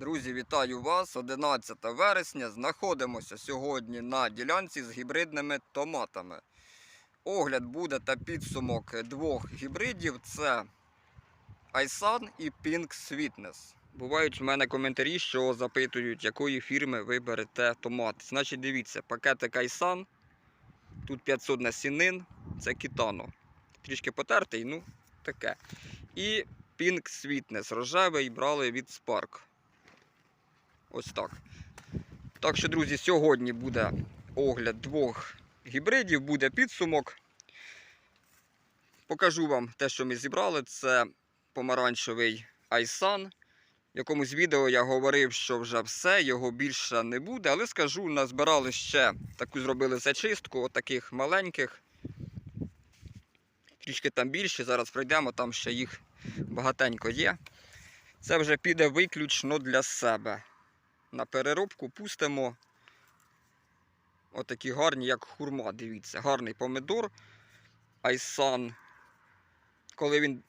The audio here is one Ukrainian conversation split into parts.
Друзі, вітаю вас! 11 вересня. Знаходимося сьогодні на ділянці з гібридними томатами. Огляд буде та підсумок двох гібридів: це Айсан і Pink Sweetness. Бувають в мене коментарі, що запитують, якої фірми ви берете томати. Значить, дивіться, пакетик Айсан. Тут 500 насінин, це кітано. Трішки потертий, ну таке. І Pink Sweetness рожевий брали від Spark. Ось так. Так що, друзі, сьогодні буде огляд двох гібридів, буде підсумок. Покажу вам те, що ми зібрали. Це помаранчевий Айсан. В якомусь відео я говорив, що вже все, його більше не буде. Але скажу, назбирали ще таку зробили зачистку, отаких маленьких. Трішки там більше. Зараз пройдемо, там ще їх багатенько є. Це вже піде виключно для себе. На переробку пустимо отакі гарні, як хурма, дивіться. Гарний помидор. Айсан. Коли він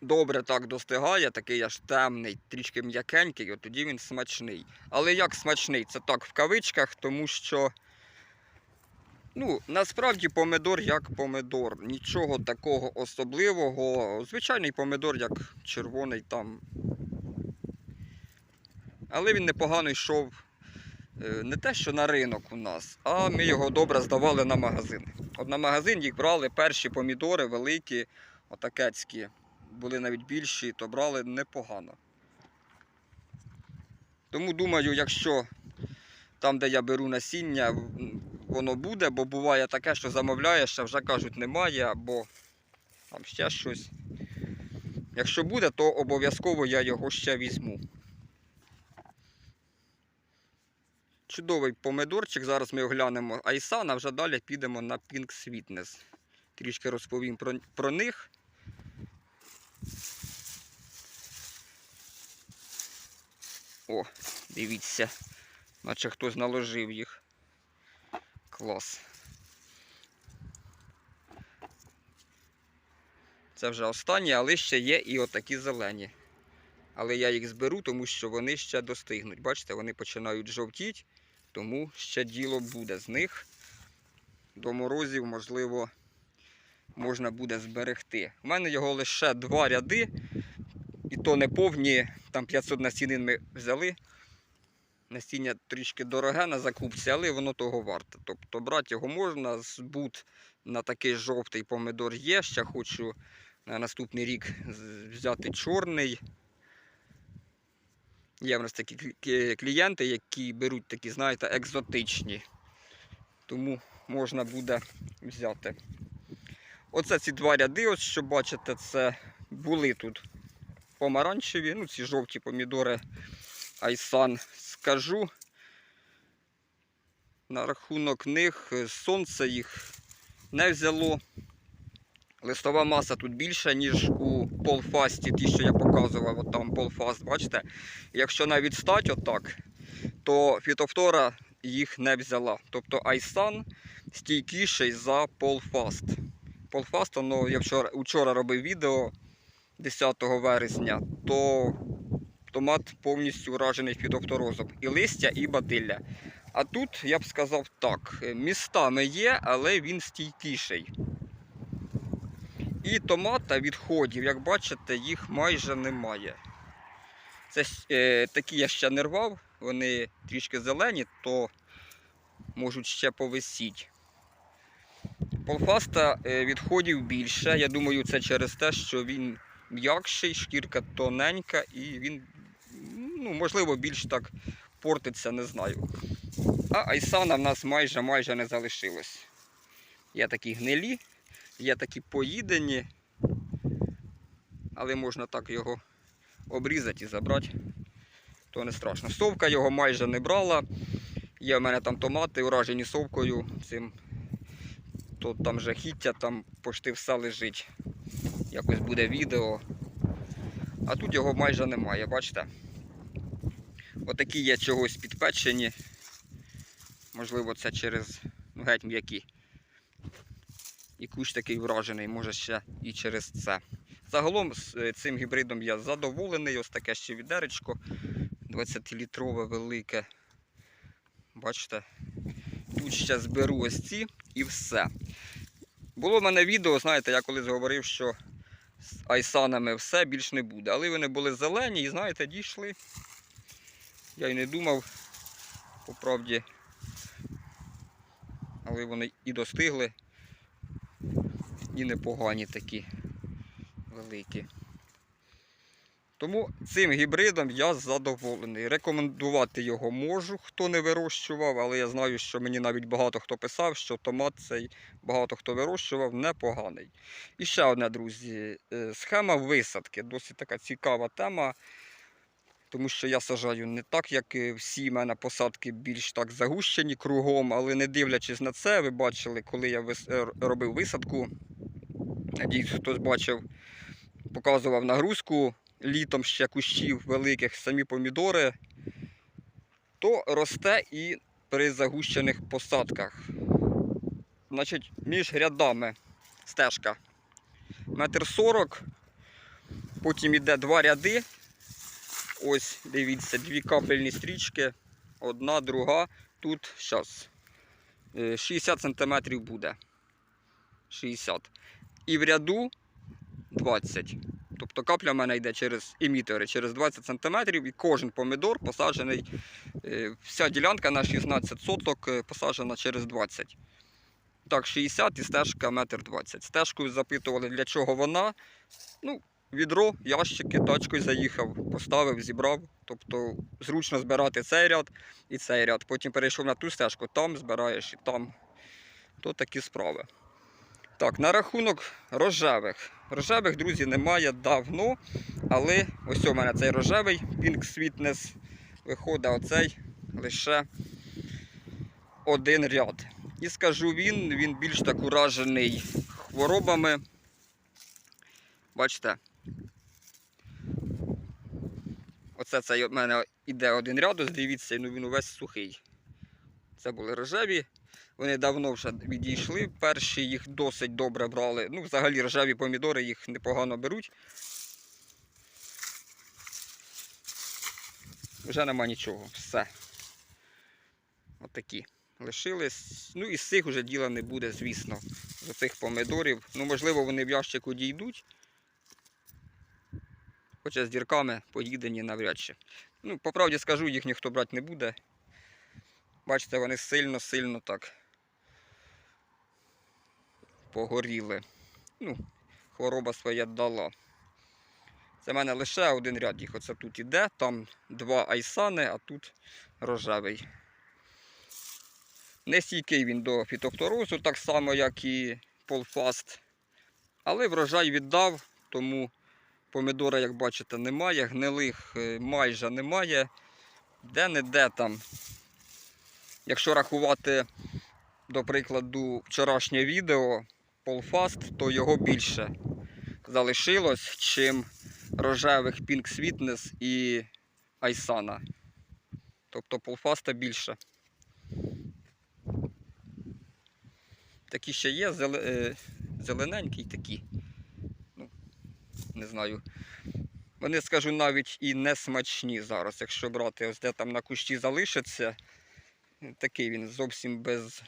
добре так достигає, такий аж темний, трішки м'якенький, от тоді він смачний. Але як смачний? Це так в кавичках, тому що. Ну, насправді помидор як помидор. Нічого такого особливого. Звичайний помидор, як червоний там. Але він непогано йшов е, не те, що на ринок у нас, а ми його добре здавали на магазин. От на магазин їх брали перші помідори великі, отакецькі. Були навіть більші, то брали непогано. Тому думаю, якщо там, де я беру насіння, воно буде, бо буває таке, що замовляєш, а вже кажуть немає, або там ще щось. Якщо буде, то обов'язково я його ще візьму. Чудовий помидорчик. Зараз ми оглянемо а вже далі підемо на Pink Sweetness. Трішки розповім про, про них. О, дивіться, наче хтось наложив їх. Клас. Це вже останні, але ще є і отакі зелені. Але я їх зберу, тому що вони ще достигнуть. Бачите, вони починають жовтіти, тому ще діло буде з них. До морозів, можливо, можна буде зберегти. У мене його лише два ряди, і то не повні, там 500 насінин ми взяли. Насіння трішки дороге на закупці, але воно того варте. Тобто брати його можна, збут на такий жовтий помидор є. Ще хочу на наступний рік взяти чорний. Є в нас такі клієнти, які беруть такі, знаєте, екзотичні. Тому можна буде взяти. Оце ці два ряди, ось що бачите, це були тут помаранчеві, ну ці жовті помідори Айсан. Скажу на рахунок них е, сонце їх не взяло. Листова маса тут більша, ніж у полфасті, ті, що я показував, от там полфаст, бачите? Якщо навіть стать отак, то фітофтора їх не взяла. Тобто Айсан стійкіший за полфаст. Полфаст, ну, я вчора, вчора робив відео 10 вересня, то томат повністю вражений фітофторозом. І листя, і бадилля. А тут я б сказав так: містами є, але він стійкіший. І томата відходів, як бачите, їх майже немає. Це е, такі я ще не рвав, вони трішки зелені, то можуть ще повисіти. Полфаста е, відходів більше. Я думаю, це через те, що він м'якший, шкірка тоненька і він, ну, можливо, більш так портиться, не знаю. А айсана в нас майже майже не залишилось. Є такі гнилі, є такі поїдені, але можна так його обрізати і забрати, то не страшно. Совка його майже не брала. Є в мене там томати, уражені совкою цим. То там жахіття, там почти все лежить. Якось буде відео. А тут його майже немає, бачите? Отакі є чогось підпечені. Можливо, це через ну, геть м'які. І кущ такий вражений, може ще і через це. Загалом з е, цим гібридом я задоволений. Ось таке ще відеречко. 20-літрове велике. Бачите? Тут ще зберу ось ці і все. Було в мене відео, знаєте, я колись говорив, що з айсанами все більш не буде. Але вони були зелені і, знаєте, дійшли. Я й не думав, по правді. Але вони і достигли, і непогані такі великі. Тому цим гібридом я задоволений. Рекомендувати його можу, хто не вирощував, але я знаю, що мені навіть багато хто писав, що томат цей багато хто вирощував, непоганий. І ще одне, друзі, е, схема висадки. Досить така цікава тема. Тому що я сажаю не так, як всі в мене посадки більш так загущені кругом, але не дивлячись на це, ви бачили, коли я е, робив висадку. Надіюсь, хтось бачив, показував нагрузку літом ще кущів великих, самі помідори, то росте і при загущених посадках. Значить, між рядами стежка метр сорок, потім йде два ряди. Ось, дивіться, дві капельні стрічки, одна, друга. Тут зараз 60 см буде. 60. І в ряду 20. Тобто капля в мене йде через емітери, через 20 см, і кожен помідор посаджений, е, вся ділянка на 16 соток е, посаджена через 20. Так, 60 і стежка 1,20 м. Стежкою запитували, для чого вона. Ну, відро, ящики, тачкою заїхав, поставив, зібрав. Тобто зручно збирати цей ряд і цей ряд. Потім перейшов на ту стежку, там збираєш і там. То такі справи. Так, на рахунок рожевих. Рожевих, друзі, немає давно. Але ось у мене цей рожевий Pink Sweetness виходить оцей лише один ряд. І скажу він, він більш так уражений хворобами. Бачите? Оце цей у мене іде один рядус, дивіться, ну він увесь сухий. Це були рожеві. Вони давно вже відійшли. Перші їх досить добре брали. Ну, взагалі рожеві помідори їх непогано беруть. Вже нема нічого. Все. Отакі. Лишились. Ну і з цих вже діла не буде, звісно. З цих помидорів. Ну, можливо, вони в ящику дійдуть. Хоча з дірками поїдені навряд чи. Ну, по правді скажу, їх ніхто брати не буде. Бачите, вони сильно-сильно так погоріли. Ну, хвороба своя дала. Це в мене лише один ряд їх. Оце тут іде, там два айсани, а тут рожевий. Не стійкий він до фітофторозу, так само, як і полфаст. Але врожай віддав, тому помідора, як бачите, немає, гнилих е, майже немає. Де-не-де там. Якщо рахувати, до прикладу, вчорашнє відео Полфаст, то його більше залишилось, чим рожевих Pink Sweetness і Айсана. Тобто Полфаста більше. Такі ще є, е, зелененькі такі. Ну, не знаю. Вони, скажу, навіть і не смачні зараз, якщо брати, ось де там на кущі залишиться. Такий він зовсім без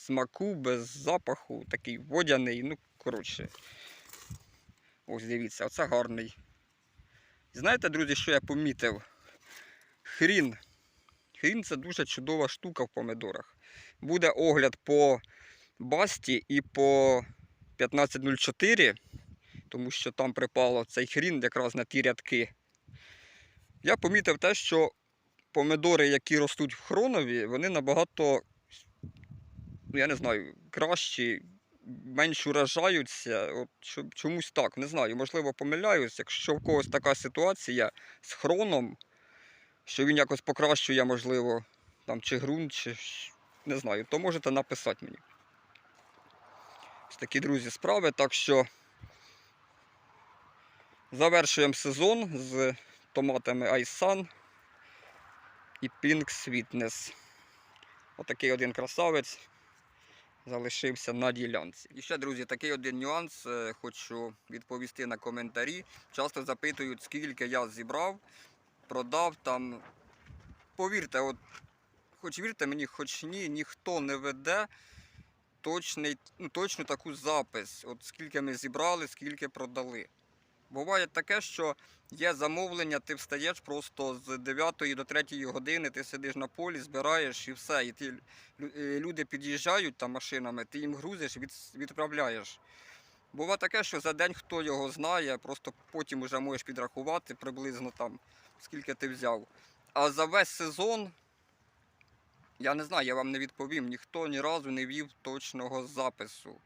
смаку, без запаху, такий водяний, ну, коротше. Ось дивіться, оце гарний. Знаєте, друзі, що я помітив? Хрін. Хрін це дуже чудова штука в помидорах. Буде огляд по басті і по 1504, тому що там припало цей хрін якраз на ті рядки. Я помітив те, що помидори, які ростуть в хронові, вони набагато, ну я не знаю, кращі, менш уражаються. От чомусь так, не знаю. Можливо, помиляюсь. Якщо в когось така ситуація з хроном, що він якось покращує, можливо, там чи ґрунт, чи не знаю, то можете написати мені. Ось такі, друзі, справи. Так що завершуємо сезон з томатами Айсан і Pink Sweetness. Отакий один красавець залишився на ділянці. І ще, друзі, такий один нюанс е, хочу відповісти на коментарі. Часто запитують, скільки я зібрав продав там. Повірте, от, хоч вірте мені, хоч ні, ніхто не веде точний, ну, точну таку запис. От скільки ми зібрали, скільки продали. Буває таке, що є замовлення, ти встаєш просто з 9 до 3 години, ти сидиш на полі, збираєш і все. І ти, е, люди під'їжджають там машинами, ти їм грузиш, від, відправляєш. Буває таке, що за день хто його знає, просто потім вже можеш підрахувати приблизно там, скільки ти взяв. А за весь сезон, я не знаю, я вам не відповім, ніхто ні разу не вів точного запису.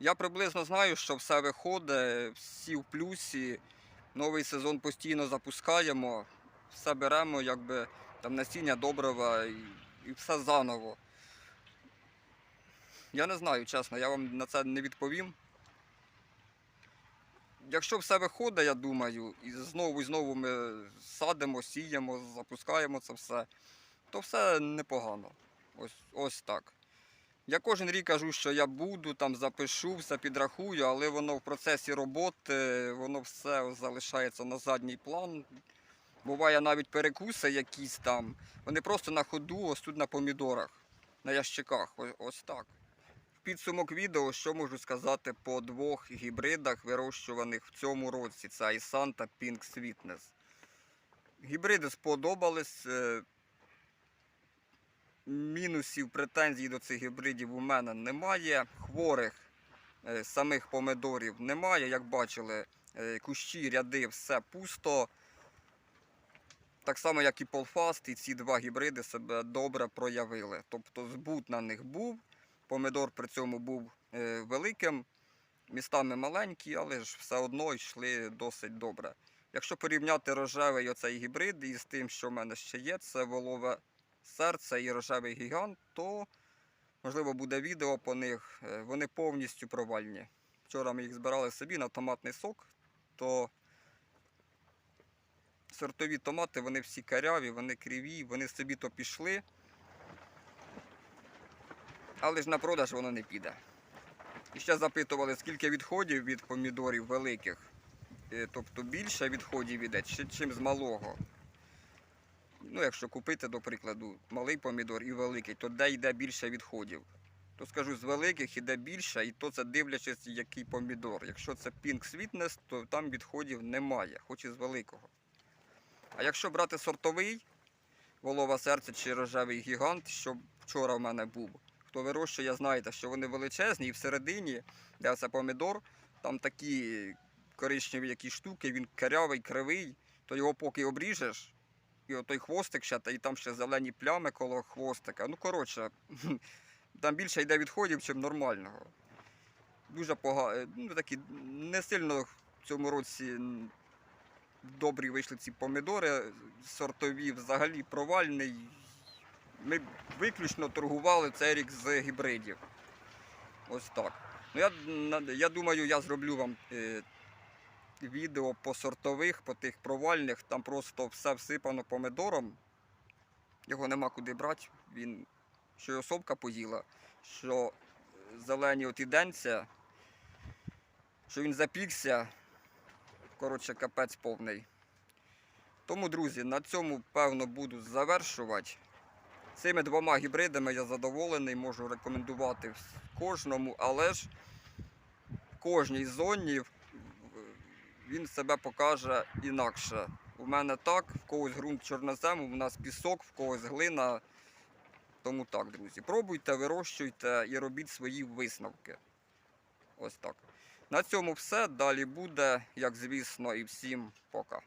Я приблизно знаю, що все виходить, всі в плюсі. Новий сезон постійно запускаємо, все беремо, якби там насіння добрива і, і все заново. Я не знаю, чесно, я вам на це не відповім. Якщо все виходить, я думаю, і знову і знову ми садимо, сіємо, запускаємо це все, то все непогано. Ось, ось так. Я кожен рік кажу, що я буду, там запишу, все підрахую, але воно в процесі роботи, воно все залишається на задній план. Буває навіть перекуси якісь там. Вони просто на ходу, ось тут на помідорах, на ящиках. Ось, ось так. В підсумок відео, що можу сказати по двох гібридах, вирощуваних в цьому році. Це Айсан та Pink Sweetness. Гібриди сподобались. Мінусів, претензій до цих гібридів у мене немає. Хворих е, самих помидорів немає. Як бачили, е, кущі, ряди, все пусто. Так само, як і Полфаст, і ці два гібриди себе добре проявили. Тобто збут на них був, помидор при цьому був е, великим, містами маленькі, але ж все одно йшли досить добре. Якщо порівняти рожевий оцей гібрид із тим, що в мене ще є, це волове серце і рожевий гігант, то можливо буде відео по них. Е, Вони повністю провальні. Вчора ми їх збирали собі на томатний сок, то сортові томати, вони всі каряві, вони криві, вони собі то пішли. Але ж на продаж воно не піде. І ще запитували, скільки відходів від помідорів великих. Е, Тобто більше відходів іде, чи- чим з малого. Ну, якщо купити, до прикладу, малий помідор і великий, то де йде більше відходів? То скажу, з великих іде більше, і то це дивлячись, який помідор. Якщо це Pink Sweetness, то там відходів немає, хоч і з великого. А якщо брати сортовий, волова серце чи рожевий гігант, що вчора в мене був, хто вирощує, знаєте, що вони величезні, і всередині, де це помідор, там такі коричневі якісь штуки, він карявий, кривий, то його поки обріжеш, і отой хвостик ще, та і там ще зелені плями коло хвостика. Ну, коротше, там більше йде відходів, чим нормального. Дуже погано, ну такі не сильно в цьому році добрі вийшли ці помідори сортові, взагалі провальний. Ми виключно торгували цей рік з гібридів. Ось так. Ну, я, я думаю, я зроблю вам е, відео по сортових, по тих провальних. Там просто все всипано помидором. Його нема куди брати. Він, що його совка поїла, що зелені от іденця, що він запікся. Коротше, капець повний. Тому, друзі, на цьому, певно, буду завершувати. Цими двома гібридами я задоволений, можу рекомендувати кожному, але ж в кожній зоні в- він себе покаже інакше. У мене так, в когось ґрунт чорнозему, у нас пісок, в когось глина. Тому так, друзі. Пробуйте, вирощуйте і робіть свої висновки. Ось так. На цьому все. Далі буде, як звісно, і всім пока.